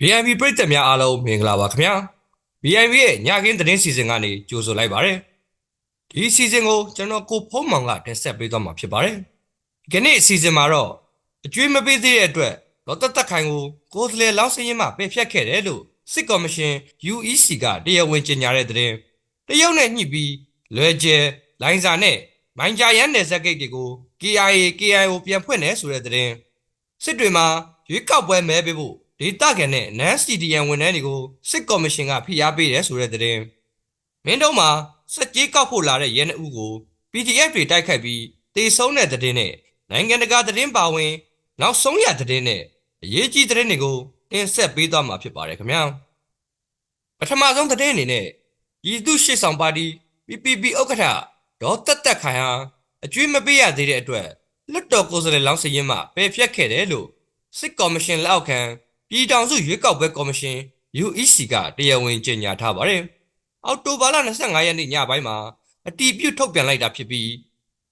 VIP ပရိသတ်များအားလုံးမင်္ဂလာပါခင်ဗျာ VIP ရဲ့ညကင်းသတင်းစီစဉ်ကနေကြိုဆိုလိုက်ပါရစေဒီစီစဉ်ကိုကျွန်တော်ကိုဖုံးမောင်ကတင်ဆက်ပေးသွားမှာဖြစ်ပါတယ်ဒီကနေ့အစီအစဉ်မှာတော့အကျွေးမပေးသေးတဲ့အတွက်ဒေါက်တာတက်ခိုင်ကိုကိုယ်စလေလောက်စင်းရင်မှပယ်ဖြတ်ခဲ့တယ်လို့စစ်ကော်မရှင် UEC ကတရားဝင်ကြေညာတဲ့သတင်းတရုတ်နဲ့ညှိပြီးလွယ်ကျဲလိုင်းစာနဲ့မိုင်းကြရန်နယ်စပ်ဂိတ်တွေကို KIA KIO ပြန်ဖွင့်တယ်ဆိုတဲ့သတင်းစစ်တွေမှာရွေးကောက်ပွဲမဲပေးဖို့ ဒေတာကန်နဲ့နန်းစီဒီယန်ဝန်ထမ်းတွေကိုစစ်ကော်မရှင်ကဖိအားပေးတယ်ဆိုတဲ့သတင်းမင်းတို့မှာစက်ကြီးကောက်ဖို့လာတဲ့ရဲနှအုပ်ကို PDF တွေတိုက်ခိုက်ပြီးတေဆုံးတဲ့သတင်းနဲ့နိုင်ငံတကာသတင်းပါဝင် နောက်ဆုံးရသတင်းနဲ့အရေးကြီးသတင်းတွေကိုတင်ဆက်ပေးသွားမှာဖြစ်ပါတယ်ခင်ဗျာပထမဆုံးသတင်းအနေနဲ့ရည်သူရှေ့ဆောင်ပါတီ PPP ဥက္ကဋ္ဌဒေါ်တက်တက်ခိုင်ဟာအကျွေးမပေးရသေးတဲ့အတွက်လွတ်တော်ကိုယ်စားလှယ်လောင်းစရင်မှပယ်ဖျက်ခဲ့တယ်လို့စစ်ကော်မရှင်လက်အောက်ခံ ပြည်ထောင်စုရွေးကောက်ပွဲကော်မရှင် UEC ကတရားဝင်ကြေညာထားပါတယ်။အောက်တိုဘာလ25ရက်နေ့ညပိုင်းမှာအတီးပြုတ်ထုတ်ပြန်လိုက်တာဖြစ်ပြီး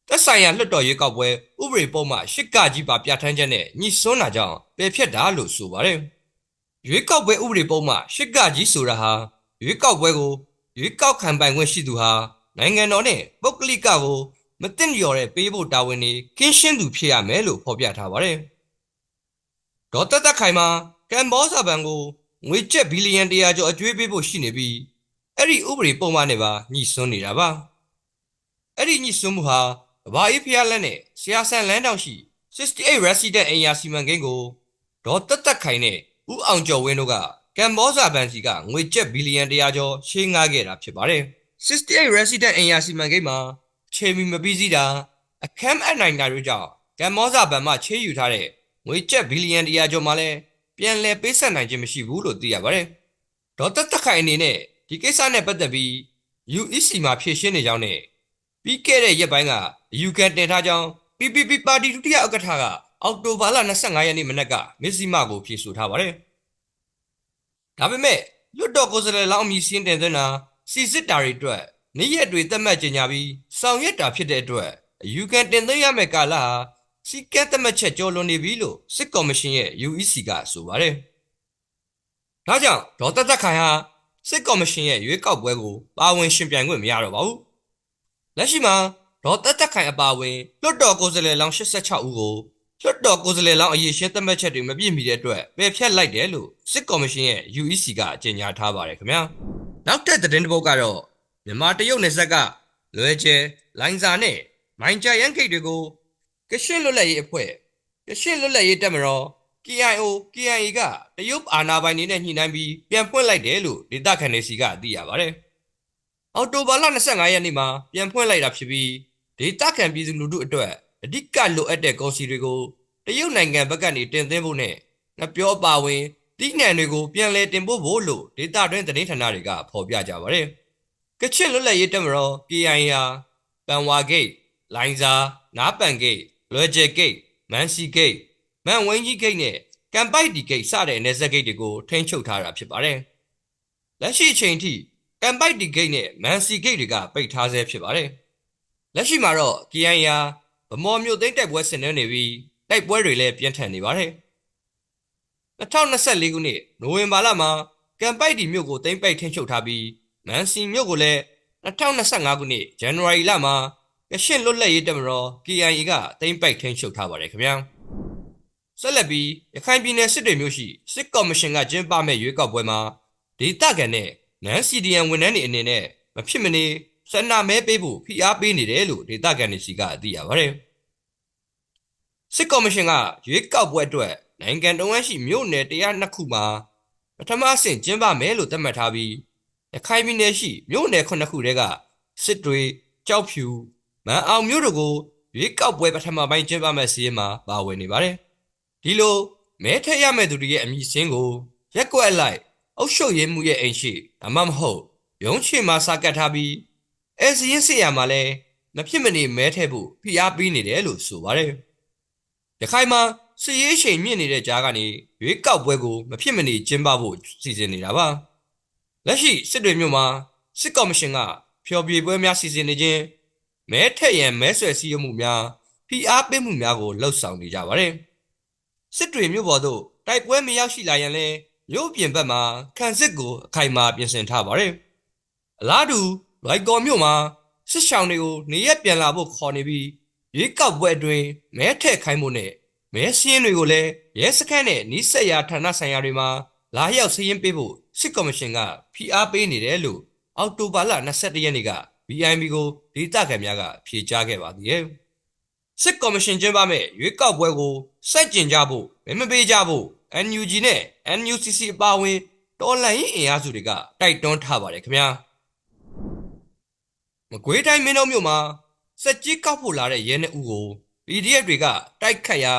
သက်ဆိုင်ရာလွတ်တော်ရွေးကောက်ပွဲဥပဒေပုံမှရှစ်ကကြီးပါပြဋ္ဌာန်းချက်နဲ့ညှိစွန်းတာကြောင့်ပယ်ဖျက်တာလို့ဆိုပါတယ်။ရွေးကောက်ပွဲဥပဒေပုံမှရှစ်ကကြီးဆိုတာဟာရွေးကောက်ပွဲကိုရွေးကောက်ခံပိုင်ခွင့်ရှိသူဟာနိုင်ငံတော်နဲ့ပုဂ္ဂလိကကိုမတင်လျော်တဲ့ပေးဖို့တာဝန်တွေကင်းရှင်းသူဖြစ်ရမယ်လို့ဖော်ပြထားပါတယ်။ဒေါ်တက်တက်ခိုင်မှာ ကမ်ဘောဇာဘန်ကိုငွေကျပ်ဘီလီယံတရာကျော်အကျွေးပေးဖို့ရှိနေပြီးအဲ့ဒီဥပဒေပုံမှန်နဲ့ပါညှိစွန်းနေတာပါ။အဲ့ဒီညှိစွန်းမှုဟာဘာအေးဖျားလက်နဲ့ဆရာဆန်လန်းတောင်ရှိ68 resident အိမ်ယာစီမံကိန်းကိုဒေါ်တက်တက်ခိုင်နဲ့ဦးအောင်ကျော်ဝင်းတို့ကကမ်ဘောဇာဘန်စီကငွေကျပ်ဘီလီယံတရာကျော်ရှင်းငားခဲ့တာဖြစ်ပါတယ်။68 resident အိမ်ယာစီမံကိန်းမှာချေမီမပြီးစည်းတာအခမ်းအနိုင်တာတို့ကြောင့်ကမ္ဘောဇာဘဏ်မှချေးယူထားတဲ့ငွေကျပ်ဘီလီယံတရာကျော်မှလည်း ပြန်လည်ပေးဆက်နိုင်ခြင်းမရှိဘူးလို့သိရပါတယ်။ဒေါ်တက်တက်ခိုင်အနေနဲ့ဒီကိစ္စနဲ့ပတ်သက်ပြီး UEC မှာဖြေရှင်းနေကြောင်းနဲ့ပြီးခဲ့တဲ့ရက်ပိုင်းက UK တင်ထားကြောင်း PPP ပါတီဒုတိယဥက္ကဋ္ဌကအောက်တိုဘာလ25ရက်နေ့မနက်ကမစ္စည်းမကိုဖြေဆိုထားပါတယ်။ဒါပေမဲ့လွတ်တော်ကိုယ်စားလှယ်လောင်းအမည်စင်းတင်သွင်းတာစီစစ်တာတွေအတွက်နေ့ရက်တွေသတ်မှတ်ကြေညာပြီးဆောင်ရွက်တာဖြစ်တဲ့အတွက်အယူခံတင်သွင်းရမယ့်ကာလဟာ စီကတ်သတ်မှတ်ချက်ကျော်လွန်နေပြီလို့စစ်ကော်မရှင်ရဲ့ UEC ကဆိုပါတယ်။ဒါကြောင့်ဒေါ်သက်သက်ခိုင်ဟာစစ်ကော်မရှင်ရဲ့ရွေးကောက်ပွဲကိုပါဝင်ရှင်ပြိုင်ခွင့်မရတော့ပါဘူး။လက်ရှိမှာဒေါ်သက်သက်ခိုင်အပါအဝင်လွတ်တော်ကိုယ်စားလှယ်လောင်း86ဦးကိုလွတ်တော်ကိုယ်စားလှယ်လောင်းအရေးရှင်းသတ်မှတ်ချက်တွေမပြည့်မီတဲ့အတွက်ပယ်ဖျက်လိုက်တယ်လို့စစ်ကော်မရှင်ရဲ့ UEC ကကြေညာထားပါတယ်ခင်ဗျာ။နောက်ထပ်သတင်းတစ်ပုဒ်ကတော့မြန်မာတရုတ်နယ်စပ်ကလွယ်ကျဲလိုင်းစာနဲ့မိုင်ကြရန်ဂိတ်တွေကို ကရှင်းလွတ်လပ်ရေးအဖွဲ့ကရှင်းလွတ်လပ်ရေးတပ်မတော် KIO KIA ကတရုတ်အာဏာပိုင်တွေနဲ့ညှိနှိုင်းပြီးပြန်ဖွင့်လိုက်တယ်လို့ဒေသခံတွေစီကသိရပါတယ်။အော်တိုဘာလ25ရက်နေ့မှာပြန်ဖွင့်လိုက်တာဖြစ်ပြီးဒေသခံပြည်သူလူထုအတွက်အဓိကလိုအပ်တဲ့ကုန်စည်တွေကိုတရုတ်နိုင်ငံဘက်ကနေတင်သွင်းဖို့နဲ့ငပြောပါဝင်တိနှံတွေကိုပြန်လည်တင်ပို့ဖို့လို့ဒေသတွင်းသတင်းဌာနတွေကဖော်ပြကြပါတယ်။ကချင်လွတ်လပ်ရေးတပ်မတော် KIA ဟာပန်ဝါဂိတ်လိုင်းစာနားပန်ဂိတ် လွယ်ကျဲဂိတ်မန်စီဂိတ်မန်ဝင်းကြီးဂိတ်နဲ့ကမ်ပိုက်ဒီဂိတ်စတဲ့နယ်စပ်ဂိတ်တွေကိုထိန်းချုပ်ထားတာဖြစ်ပါတယ်။လက်ရှိအချိန်ထိကမ်ပိုက်ဒီဂိတ်နဲ့မန်စီဂိတ်တွေကပိတ်ထားဆဲဖြစ်ပါတယ်။လက်ရှိမှာတော့ KIA ဟာဗမော်မြို့သိမ်းတိုက်ပွဲဆင်နွှဲနေပြီးတိုက်ပွဲတွေလည်းပြင်းထန်နေပါတယ်။2024ခုနှစ်နိုဝင်ဘာလမှာကမ်ပိုက်ဒီမြို့ကိုသိမ်းပိုက်ထိန်းချုပ်ထားပြီးမန်စီမြို့ကိုလည်း2025ခုနှစ်ဇန်နဝါရီလမှာ ကရှင့်လွတ်လပ်ရေးတပ်မတော် KIA ကသိမ်းပိုက်ထိန်းချုပ်ထားပါတယ်ခင်ဗျာဆက်လက်ပြီးရခိုင်ပြည်နယ်စစ်တွေမြို့ရှိစစ်ကော်မရှင်ကကျင်းပမဲ့ရွေးကောက်ပွဲမှာဒေသခံနဲ့နန်းစီဒီယန်ဝန်ထမ်းတွေအနေနဲ့မဖြစ်မနေဆန္ဒမဲပေးဖို့ဖိအားပေးနေတယ်လို့ဒေသခံတွေစီကအသိရပါတယ်စစ်ကော်မရှင်ကရွေးကောက်ပွဲအတွက်နိုင်ငံတော်ရှိမြို့နယ်102ခုမှာပထမအဆင့်ကျင်းပမယ်လို့သတ်မှတ်ထားပြီးရခိုင်ပြည်နယ်ရှိမြို့နယ်9ခုတည်းကစစ်တွေကြောက်ဖြူ မန်အောင်မြို့တို့ကိုရွေးကောက်ပွဲပထမပိုင်းကျင်းပမဲ့စီးရင်မှာပါဝင်နေပါတယ်ဒီလိုမဲထက်ရမဲ့သူတွေရဲ့အမည်စင်းကိုရက်ကွက်အလိုက်အုပ်ချုပ်ရေးမှုရဲ့အိမ်ရှိဒါမှမဟုတ်ရုံးချင်မှာစာကတ်ထားပြီးအဲစီရင်စစ်ရမှာလဲမဖြစ်မနေမဲထည့်ဖို့ဖိအားပေးနေတယ်လို့ဆိုပါတယ်ရခိုင်မှာစီရေးချိန်မြင့်နေတဲ့ကြားကနေရွေးကောက်ပွဲကိုမဖြစ်မနေကျင်းပဖို့စီစဉ်နေတာပါလက်ရှိစစ်တွေမြို့မှာစစ်ကော်မရှင်ကဖျော်ဖြေပွဲများစီစဉ်နေခြင်း မဲထက်ရန်မဲဆွယ်စည်းရုံးမှုများဖိအားပေးမှုများကိုလှုပ်ဆောင်နေကြပါတယ်စစ်တွေမြို့ပေါ်သို့တိုက်ပွဲမရောက်ရှိလာရင်လည်းမြို့ပြင်ဘက်မှာခံစစ်ကိုအခိုင်အမာပြင်ဆင်ထားပါတယ်။အလားတူလိုက်ကော်မြို့မှာစစ်ဆောင်တွေကိုနေရက်ပြန်လာဖို့ခေါ်နေပြီးရွေးကောက်ပွဲအတွင်းမဲထည့်ခိုင်းဖို့နဲ့မဲစင်းတွေကိုလည်းရဲစခန်းနဲ့နှိစက်ရာဌာနဆိုင်ရာတွေမှာလာရောက်စည်ရင်ပေးဖို့စစ်ကော်မရှင်ကဖိအားပေးနေတယ်လို့အောက်တိုဘာလ22ရက်နေ့က BIB ကိုဒေသခံများကဖြေကြားခဲ့ပါသေးတယ်။စစ်ကော်မရှင်ကျင်းပမဲ့ရွေးကောက်ပွဲကိုစက်ကျင်ကြဖို့မမပေးကြဖို့ NUG နဲ့ NUCC အပါအဝင်တော်လှန်ရေးအင်အားစုတွေကတိုက်တွန်းထားပါတယ်ခင်ဗျာ။မကွေးတိုင်းမင်းတို့မြို့မှာစက်ကြီးကောက်ဖို့လာတဲ့ရဲနှစ်ဦးကို PDF တွေကတိုက်ခတ်ရာ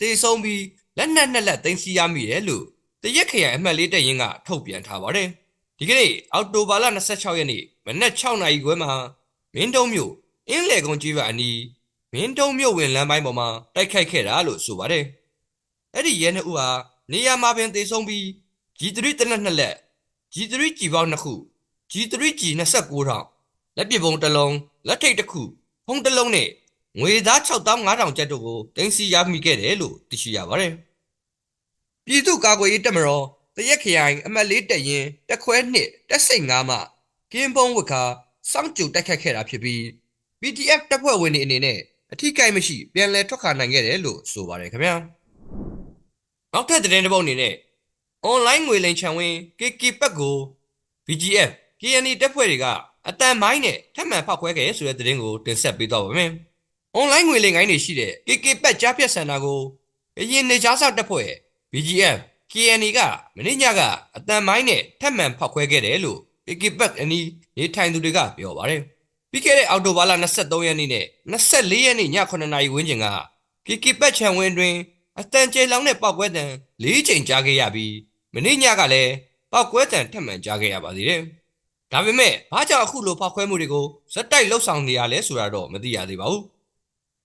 တေဆုံးပြီးလက်နက်နဲ့လက်သိမ်းဆီးရမိတယ်လို့တရက်ခရိုင်အမှတ်လေးတပ်ရင်းကထုတ်ပြန်ထားပါတယ်။ဒီကနေ့အောက်တိုဘာလ26ရက်နေ့မ နက်6နာရီခွဲမှာမင်းတုံးမြို့အင်းလေကုန်းကြီးပါအနီးမင်းတုံးမြို့ဝင်လမ်းပိုင်းပေါ်မှာတိုက်ခိုက်ခဲ့တာလို့ဆိုပါတယ်။အဲ့ဒီရဲနှစ်ဦးဟာနေရာမှာပင်တေဆုံးပြီး G3 တနက်နှစ်လက် G3 ကြည်ပေါင်းနှစ်ခု G3 G 29ထောင်လက်ပစ်ပုံတစ်လုံးလက်ထိတ်တစ်ခုဖုံးတစ်လုံးနဲ့ငွေသား6500ကျပ်တို့ကိုတင်စီရမိခဲ့တယ်လို့သိရှိရပါတယ်။ပြည်သူ့ကာကွယ်ရေးတပ်မတော်တရက်ခရိုင်အမှတ်လေးတပ်ရင်တက်ခွဲနှစ်တက်စိတ်၅မှ ကင်းပုံးဝတ်ခါစောင့်ကြိုတက်ခတ်ခဲ့တာဖြစ်ပြီး PDF တပ်ဖွဲ့ဝင်တွေအနေနဲ့အထီးကိုက်မရှိပြန်လည်ထွက်ခါနိုင်ခဲ့တယ်လို့ဆိုပါတယ်ခင်ဗျာ။နောက်ထပ်သတင်းတစ်ပုဒ်အနေနဲ့ online ငွေလိမ်ချံဝင် KK ပက်ကို VGF KNI တပ်ဖွဲ့တွေကအတန်မိုင်းနဲ့ထပ်မံဖောက်ခွဲခဲ့ဆိုတဲ့သတင်းကိုတင်ဆက်ပေးတော့ပါမယ်။ online ငွေလိမ်ကိုင်းတွေရှိတဲ့ KK ပက်ကြားဖြတ်စင်တာကိုအရင်နေကြားစောက်တပ်ဖွဲ့ VGF KNI ကမင်းညကအတန်မိုင်းနဲ့ထပ်မံဖောက်ခွဲခဲ့တယ်လို့ KK ပက်အနီးနေထိုင်သူတွေကပြောပါတယ်။ပြီးခဲ့တဲ့အောက်တိုဘာလ23ရက်နေ့နဲ့24ရက်နေ့ည9နာရီဝန်းကျင်က KK ပက်ချံဝင်းတွင်အတန်ကျဲလောင်တဲ့ပောက်ကွဲတံ၄ချိန်ကြားခဲ့ရပြီးမင်းညကလည်းပောက်ကွဲတံထပ်မံကြားခဲ့ရပါသေးတယ်။ဒါပေမဲ့ဘာကြောင့်အခုလိုဖောက်ခွဲမှုတွေကိုဇက်တိုက်လှုပ်ဆောင်နေရလဲဆိုတာတော့မသိရသေးပါဘူး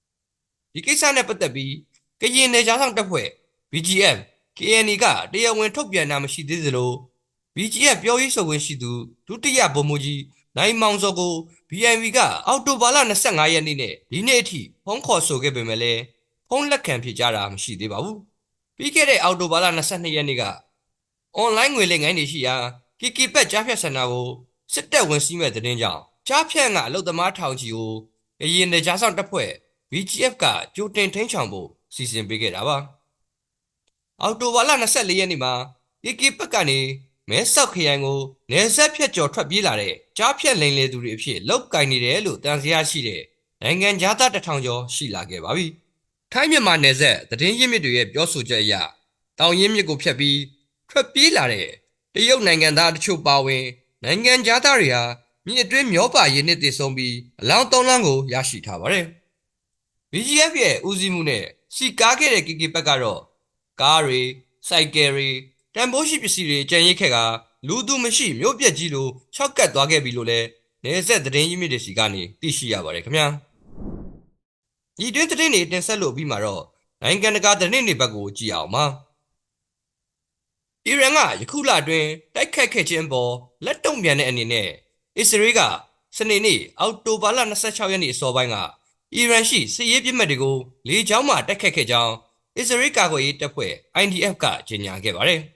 ။ဒီကိစ္စနဲ့ပတ်သက်ပြီးကရင်နယ်ခြားဆောင်တပ်ဖွဲ့ BGF KNI ကတရားဝင်ထုတ်ပြန်တာမရှိသေးသလို BGF ပြောရေးဆိုခွင့်ရှိသူဒုတိယဗိုလ်မှူးကြီးနိုင်မောင်စောကို BIV ကအောက်တိုဘာလ25ရက်နေ့နဲ့ဒီနေ့အထိဖုန်းခေါ်ဆိုခဲ့ပေမဲ့လည်းဖုန်းလက်ခံဖြေကြားတာမရှိသေးပါဘူး။ပြီးခဲ့တဲ့အောက်တိုဘာလ22ရက်နေ့ကအွန်လိုင်းငွေလိမ်ငိုင်းတွေရှိရာကီကီပက်ကြားဖြတ်စင်တာကိုစစ်တပ်ဝင်စီးမဲ့တဲ့တင်ကြောင့်ကြားဖြတ်ကအလုတ်သမားထောင်ချီကိုအရင်တကြားဆောင်တပ်ဖွဲ့ BGF ကကြိုတင်ထိန်းချောင်ဖို့စီစဉ်ပေးခဲ့တာပါ။အောက်တိုဘာလ24ရက်နေ့မှာကီကီပက်ကနေ မဲဆောက်ခရိုင်ကိုနေဆက်ဖြတ်ကျော်ထွက်ပြေးလာတဲ့ကြားဖြတ်လိန်လေသူတွေအဖြစ်လောက်ကင်နေတယ်လို့တန်စရာရှိတဲ့နိုင်ငံသားတထောင်ကျော်ရှိလာခဲ့ပါပြီ။ထိုင်းမြန်မာနယ်စပ်သတင်းရင်းမြစ်တွေရဲ့ပြောဆိုချက်အရတောင်ရင်းမြစ်ကိုဖြတ်ပြီးထွက်ပြေးလာတဲ့တရုတ်နိုင်ငံသားတချို့ပါဝင်နိုင်ငံသားတွေဟာမြစ်အတွင်းမျောပါရင်းနှစ်တည်ဆုံးပြီးအလောင်းသုံးလောင်းကိုရရှိထားပါတယ်။ BGF ရဲ့ဦးစီးမှုနဲ့စီကားခဲ့တဲ့ KK ဘက်ကတော့ကားတွေစိုက်ကယ်တွေ တန်ဖိုးရှိပစ္စည်းတွေကြံရိတ်ခဲ့ကလူသူမရှိမြို့ပြက်ကြီးလိုခြောက်ကတ်သွားခဲ့ပြီလို့လည်းနေဆက်သတင်းရင်းမြစ်တွေစီကနေသိရှိရပါတယ်ခင်ဗျာ။ဒီတွင်းသတင်းတွေတင်ဆက်လို့ပြီးမှာတော့နိုင်ငံတကာသတင်းတွေဘက်ကိုကြည့်အောင်ပါ။အီရန်ကယခုလအတွင်းတိုက်ခတ်ခဲ့ခြင်းပေါ်လက်တုံ့ပြန်တဲ့အနေနဲ့အစ္စရေးကစနေနေ့အောက်တိုဘာလ26ရက်နေ့အစောပိုင်းကအီရန်ရှိစစ်ရေးပြစ်မှတ်တွေကိုလေကြောင်းမှတိုက်ခတ်ခဲ့ကြောင်းအစ္စရေးကာကွယ်ရေးတပ်ဖွဲ့ IDF ကကြေညာခဲ့ပါတယ်။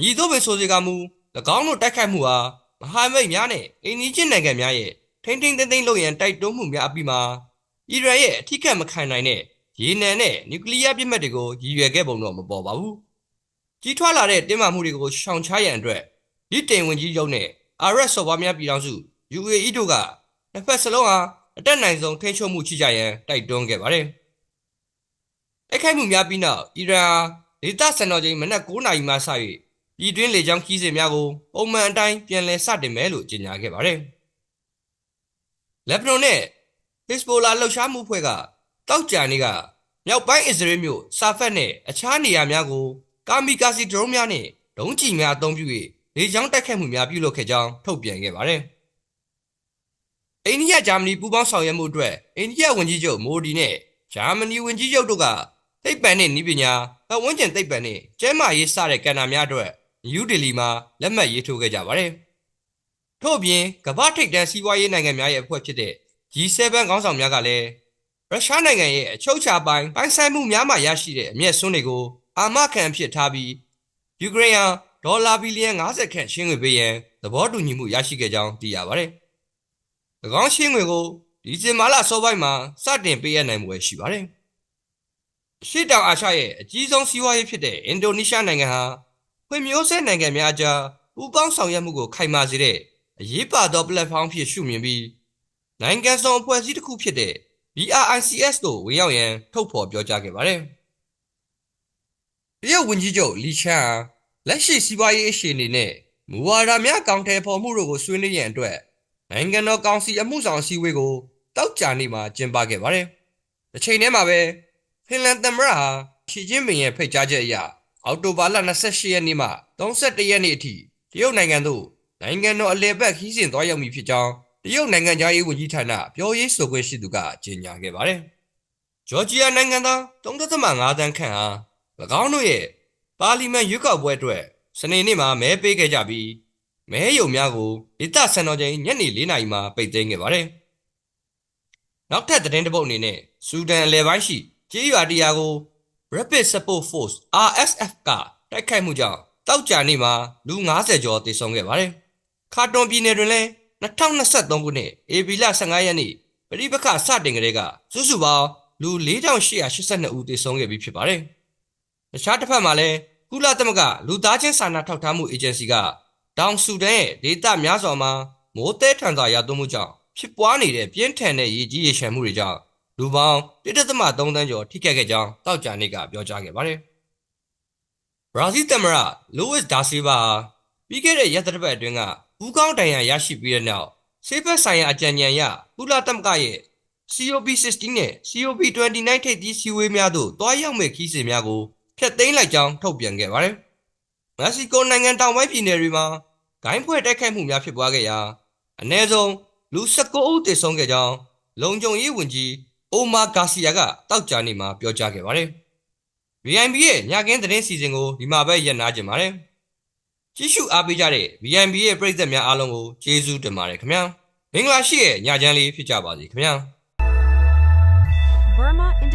ညီတို့ပဲဆိုစီကမူ၎င်းတို့တိုက်ခိုက်မှုဟာမဟာမိတ်များနဲ့အိန္ဒိချင်းနိုင်ငံများရဲ့ထိမ့်ထိမ့်သိမ့်သိမ့်လုပ်ရန်တိုက်တွန်းမှုများအပြီးမှာအီရန်ရဲ့အထူးကမခံနိုင်တဲ့ရေနံနဲ့နျူကလ িয়ার ပြစ်မှတ်တွေကိုရည်ရွယ်ခဲ့ပုံတော့မပေါ်ပါဘူး။ကြီးထွားလာတဲ့တင်းမာမှုတွေကိုရှောင်ချရန်အတွက်ဒီတိမ်ဝင်ကြီးရုံးနဲ့အာရက်စော်ဘွားများပြည်ထောင်စု UAE တို့ကတစ်ဖက်စလုံးဟာအတက်နိုင်ဆုံးထိန်းချုပ်မှုချိကြရန်တိုက်တွန်းခဲ့ပါတယ်။တိုက်ခိုက်မှုများပြီးနောက်အီရန်ဒေသစံတော်ချိန်မနက်9:00နာရီမှစ၍ ပြည်တွင်းလေကြောင်းခီးစဉ်များကိုပုံမှန်အတိုင်းပြန်လည်စတင်မယ်လို့ကြေညာခဲ့ပါတယ်။လက်ဘနွန်နဲ့ဟစ်စဘိုလာလှုပ်ရှားမှုဖွဲ့ကတောက်ကြံနေကမြောက်ပိုင်းအစ္စရေးမြို့စာဖတ်နဲ့အခြားနေရာများကိုကာမီကာစီဒရုန်းများနဲ့ဒုံးကျည်များအသုံးပြု၍လေကြောင်းတိုက်ခိုက်မှုများပြုလုပ်ခဲ့ကြောင်းထုတ်ပြန်ခဲ့ပါတယ်။အိန္ဒိယဂျာမနီပူးပေါင်းဆောင်ရွက်မှုအတွက်အိန္ဒိယဝန်ကြီးချုပ်မိုဒီနဲ့ဂျာမနီဝန်ကြီးချုပ်တို့ကသိပ္ပံနဲ့နည်းပညာပတ်ဝန်းကျင်သိပ္ပံနဲ့ကျန်းမာရေးစတဲ့ကဏ္ဍများအတွက်န ယူးဒေလီမှာလက်မှတ်ရေးထိုးခဲ့ကြပါတယ်။ထို့အပြင်ကမ္ဘာထိပ်တန်းစီးပွားရေးနိုင်ငံများရဲ့အဖွဲ့ဖြစ်တဲ့ G7 ခေါင်းဆောင်များကလည်းရုရှားနိုင်ငံရဲ့အချုပ်အခြာပိုင်ပိုင်ဆိုင်မှုများမှရရှိတဲ့အမျက်စွန်းတွေကိုအာမခံဖြစ်ထားပြီးယူကရိန်းဟာဒေါ်လာဘီလီယံ50ခန့်ရှင်းငွေပေးရန်သဘောတူညီမှုရရှိခဲ့ကြောင်းသိရပါတယ်။၎င်းရှင်းငွေကိုဒီဇင်ဘာလစောပိုင်းမှာစတင်ပေးရနိုင်မှုပဲရှိပါတယ်။ရှေ့တောင်အာရှရဲ့အကြီးဆုံးစီးပွားရေးဖြစ်တဲ့အင်ဒိုနီးရှားနိုင်ငံဟာ ဖွံ့ဖြိုးဆဲနိုင်ငံများအကြားပူးပေါင်းဆောင်ရွက်မှုကိုခိုင်မာစေတဲ့အရေးပါသော platform ဖြစ်ရှုမြင်ပြီးနိုင်ငံဆောင်အဖွဲ့အစည်းတစ်ခုဖြစ်တဲ့ BRICS တို့ဝင်ရောက်ရန်ထုတ်ဖော်ပြောကြားခဲ့ပါတယ်။တရုတ်ဝန်ကြီးချုပ်လီချန်လက်ရှိစီးပွားရေးအခြေအနေနဲ့မူဝါဒများကောင်ထည်ဖော်မှုတို့ကိုဆွေးနွေးရန်အတွက်နိုင်ငံတော်ကောင်စီအမှုဆောင်အစည်းအဝေးကိုတောက်ကြနေ့မှာကျင်းပခဲ့ပါတယ်။တစ်ချိန်တည်းမှာပဲဖင်လန်သမ္မတဟာရှီကျင်းပင်ရဲ့ဖိတ်ကြားချက်အရ အောက်တိုဘာလ28ရက်နေ့မှ31ရက်နေ့အထိတရုတ်နိုင်ငံသို့နိုင်ငံတော်အလဲပတ်ခီးစဉ်သွားရောက်မည်ဖြစ်ကြောင်းတရုတ်နိုင်ငံသားရေးဝန်ကြီးဌာနပြောရေးဆိုခွင့်ရှိသူကကြေညာခဲ့ပါတယ်။ဂျော်ဂျီယာနိုင်ငံသား3.5တန်းခန့်ဟာ၎င်းတို့ရဲ့ပါလီမန်ရွေးကောက်ပွဲအတွက်စနေနေ့မှာမဲပေးခဲ့ကြပြီးမဲရုံများကိုဒေသစံတော်ချိန်ညနေ4နာရီမှာပိတ်သိမ်းခဲ့ပါတယ်။နောက်ထပ်သတင်းတစ်ပုဒ်အနေနဲ့ဆူဒန်အလဲပိုင်းရှိကြေးရွာတရာကို Rapid Support Force RSF ကတိုက်ခိုက်မှုကြောင့်တောက်ကြနေ့မှာလူ90ကျော်သေဆုံးခဲ့ပါတယ်။ခါတွန်ပြည်နယ်တွင်လည်း2023ခုနှစ်ဧပြီလ15ရက်နေ့ပရိပခစတင်ကလေးကစုစုပေါင်းလူ4882ဦးသေဆုံးခဲ့ပြီးဖြစ်ပါတယ်။တခြားတစ်ဖက်မှာလည်းကုလသမဂ္ဂလူသားချင်းစာနာထောက်ထားမှုအေဂျင်စီကတောင်ဆူဒန်ရဲ့ဒေသများစွာမှာမိုးတဲထန်စွာရသွန်းမှုကြောင့်ဖြစ်ပွားနေတဲ့ပြင်းထန်တဲ့ရေကြီးရေရှမ်းမှုတွေကြောင့် လူပေါင်း1.3တန်းကျော်ထိခိုက်ခဲ့ကြောင်းတောက်ကြနေ့ကပြောကြားခဲ့ပါတယ်။ဘရာဇီးသမ္မတလိုဝစ်ဒါဆီဗာပြီးခဲ့တဲ့ရက်သတ္တပတ်အတွင်းကဘူးကောင်းတိုင်ရန်ရရှိပြီးတဲ့နောက်ဆေးဘက်ဆိုင်ရာအကြံဉာဏ်ရကုလသမဂ္ဂရဲ့ COP16 နဲ့ COP29 ထိပ်သီးစည်းဝေးများသို့တွားရောက်မဲ့ခီးစဉ်များကိုဖျက်သိမ်းလိုက်ကြောင်းထုတ်ပြန်ခဲ့ပါတယ်။မက္ကဆီကိုနိုင်ငံတောင်ပိုင်းပြည်နယ်တွေမှာဂိုင်းဖွဲ့တိုက်ခိုက်မှုများဖြစ်ပွားခဲ့ရာအ ਨੇ ဆုံးလူ19ဦးသေဆုံးခဲ့ကြောင်းလုံခြုံရေးဝန်ကြီး အိုမာဂါစီယာကတောက်ကြနေမှာပြောကြားခဲ့ပါတယ်။ VNB ရဲ့ညကင်းသတင်းစီစဉ်ကိုဒီမှာပဲရပ်နားကြပါတယ်။ကြည့်ရှုအားပေးကြတဲ့ VNB ရဲ့ပရိသတ်များအားလုံးကိုကျေးဇူးတင်ပါတယ်ခင်ဗျာ။မင်္ဂလာရှိတဲ့ညချမ်းလေးဖြစ်ကြပါစေခင်ဗျာ။ Burma Independent Voice.